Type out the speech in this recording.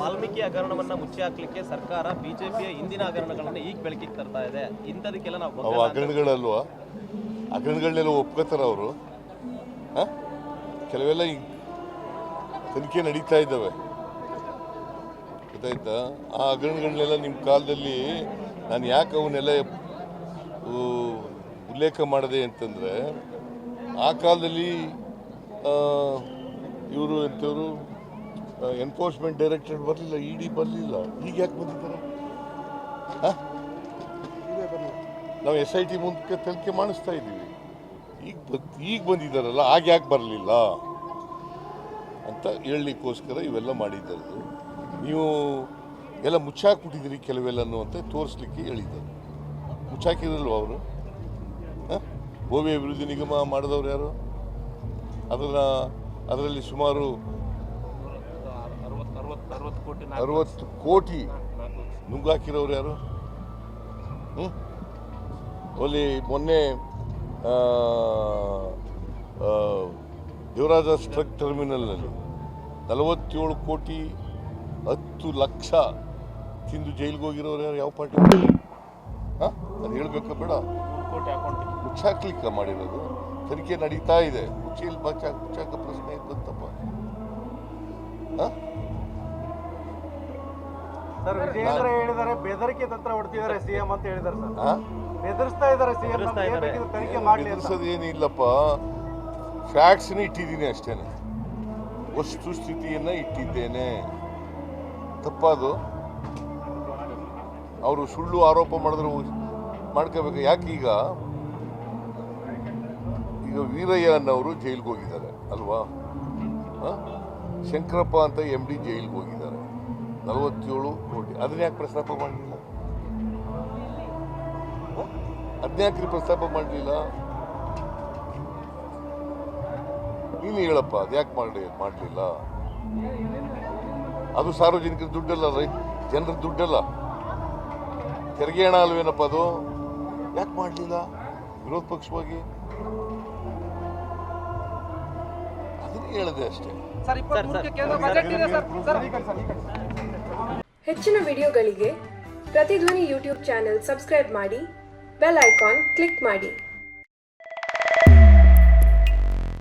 ವಾಲ್ಮೀಕಿ ಹಗರಣವನ್ನ ಮುಚ್ಚಿ ಹಾಕ್ಲಿಕ್ಕೆ ಸರ್ಕಾರ ಬಿಜೆಪಿಯ ಹಿಂದಿನ ಹಗರಣಗಳನ್ನ ಈಗ ಬೆಳಕಿಗೆ ತರ್ತಾ ಇದೆ. ಇಂಥದಕ್ಕೆಲ್ಲ ನಾವು ಅವು ಹಗರಣಗಳಲ್ವಾ ಹಗರಣಗಳನ್ನೆಲ್ಲ ಒಪ್ಕೋತಾರ ಅವರು? ಕೆಲವೆಲ್ಲ ಈಗ ತನಿಖೆ ನಡೀತಾ ಇದ್ದಾವೆ. ಗೊತ್ತಾಯ್ತಾ? ಆ ಹಗರಣಗಳನ್ನೆಲ್ಲ ನಿಮ್ಮ ಕಾಲದಲ್ಲಿ ನಾನು ಯಾಕೆ ಅವನ್ನೆಲ್ಲ ಉಲ್ಲೇಖ ಮಾಡಿದೆ ಅಂತಂದರೆ ಆ ಕಾಲದಲ್ಲಿ ಇವರು ಎಂಥವರು ಎನ್ಫೋರ್ಸ್ಮೆಂಟ್ ಡೈರೆಕ್ಟರೇಟ್ ಬರಲಿಲ್ಲ ಇ ಡಿ ಬರಲಿಲ್ಲ. ಈಗ ಯಾಕೆ ಬಂದಿದ್ದಾರೆ? ಹಾಂ? ನಾವು ಎಸ್ ಐ ಟಿ ಮುಂದಕ್ಕೆ ತನಿಖೆ ಮಾಡಿಸ್ತಾ ಇದ್ದೀವಿ. ಈಗ ಈಗ ಬಂದಿದ್ದಾರಲ್ಲ, ಆಗ ಯಾಕೆ ಬರಲಿಲ್ಲ? ಅಂತ ಹೇಳಲಿಕ್ಕೋಸ್ಕರ ಇವೆಲ್ಲ ಮಾಡಿದ್ದಾರೆ ನೀವು ಎಲ್ಲ ಮುಚ್ಚಾಕ್ಬಿಟ್ಟಿದ್ದೀರಿ ಕೆಲವೆಲ್ಲನೂ ಅಂತ ತೋರಿಸ್ಲಿಕ್ಕೆ ಹೇಳಿದ್ದಾರೆ. ಮುಚ್ಚಾಕಿರಲ್ವ ಅವರು? ಭೂಮಿ ಅಭಿವೃದ್ಧಿ ನಿಗಮ ಮಾಡಿದವ್ರು ಯಾರು? ಅದನ್ನ ಅದರಲ್ಲಿ ಸುಮಾರು ಅರವತ್ತು ಕೋಟಿ ನುಂಗಾಕಿರೋರು ಯಾರು? ಹ್ಞೂ ಅಲ್ಲಿ ಮೊನ್ನೆ ದೇವರಾಜ ಸ್ಟ್ರಕ್ ಟರ್ಮಿನಲ್ನಲ್ಲಿ ನಲವತ್ತೇಳು ಕೋಟಿ ಹತ್ತು ಲಕ್ಷ ತಿಂದು ಜೈಲಿಗೆ ಹೋಗಿರೋರು ಯಾರು? ಯಾವ ಪಾರ್ಟಿ? ಹಾಂ? ಹೇಳ್ಬೇಕಾ ಬೇಡ. ಮುಚ್ಚಾಕ್ಲಿಕ್ಕೆ ಮಾಡಿರೋದು. ತನಿಖೆ ನಡೀತಾ ಇದೆ. ಮುಚ್ಚಿಲ್ ಬಚ್ಚಾಕ ಮುಚ್ಚಾಕ ಪ್ರಶ್ನೆ ಇದ್ದಂತಪ್ಪ ಹಾಂ? ಸರ್ ವಿಜಯೇಂದ್ರ ಹೇಳಿದ್ದಾರೆ ಬೆದರಿಕೆ ತಂತ್ರ ಹೊಡ್ತಿದ್ದಾರೆ ಸಿಎಂ ಅಂತ ಹೇಳಿದ್ದಾರೆ ಸರ್. ಬೆದರಿಸ್ತಾ ಇದ್ದಾರೆ ಸಿಎಂ. ತನಿಖೆ ಮಾಡಲಿ ಏನಿಲ್ಲಪ್ಪ ಫ್ಯಾಕ್ಟ್ಸ್ನ ಇಟ್ಟಿದ್ದೀನಿ ಅಷ್ಟೇನೆ. ವಸ್ತು ಸ್ಥಿತಿಯನ್ನ ಇಟ್ಟಿದ್ದೇನೆ. ತಪ್ಪದು? ಅವರು ಸುಳ್ಳು ಆರೋಪ ಮಾಡಿದ್ರೆ ಮಾಡ್ಕೋಬೇಕು. ಯಾಕೆ ಈಗ? ಈಗ ವೀರಯ್ಯ ಅನ್ನೋರು ಜೈಲಿಗೆ ಹೋಗಿದ್ದಾರೆ, ಅಲ್ವಾ? ಶಂಕರಪ್ಪ ಅಂತ ಎಂ ಡಿ ಜೈಲಿಗೆ ಹೋಗಿದ್ದಾರೆ. ನಲವತ್ತೇಳು ಕೋಟಿ. ಅದನ್ನ ಯಾಕೆ ಪ್ರಸ್ತಾಪ ಮಾಡಲಿಲ್ಲ? ಅದ್ಯಾಕ್ರಿ ಪ್ರಸ್ತಾಪ ಮಾಡಲಿಲ್ಲ? ನೀನು ಹೇಳಪ್ಪ ಅದ್ಯಾಕೆ ಮಾಡಿ ಮಾಡಲಿಲ್ಲ? ಅದು ಸಾರ್ವಜನಿಕರ ದುಡ್ಡಲ್ಲ ರೈ ಜನರ ದುಡ್ಡಲ್ಲ. ತೆರಿಗೆ ಹಣ ಅಲ್ವೇನಪ್ಪ ಅದು? ಯಾಕೆ ಮಾಡಲಿಲ್ಲ? ವಿರೋಧ ಪಕ್ಷವಾಗಿ? ಅದನ್ನು ಹೇಳಿದೆ ಅಷ್ಟೇ. ಸರ್ ಇಪ್ಪತ್ಮೂರಕ್ಕೆ ಕೇಂದ್ರ ಬಜೆಟ್ ಇದೆ ಸರ್. ಸರ್. ಹೆಚ್ಚಿನ ವಿಡಿಯೋಗಳಿಗೆ ಪ್ರತಿಧ್ವನಿ ಯೂಟ್ಯೂಬ್ ಚಾನೆಲ್ ಸಬ್ಸ್ಕ್ರೈಬ್ ಮಾಡಿ ಬೆಲ್ ಐಕಾನ್ ಕ್ಲಿಕ್ ಮಾಡಿ.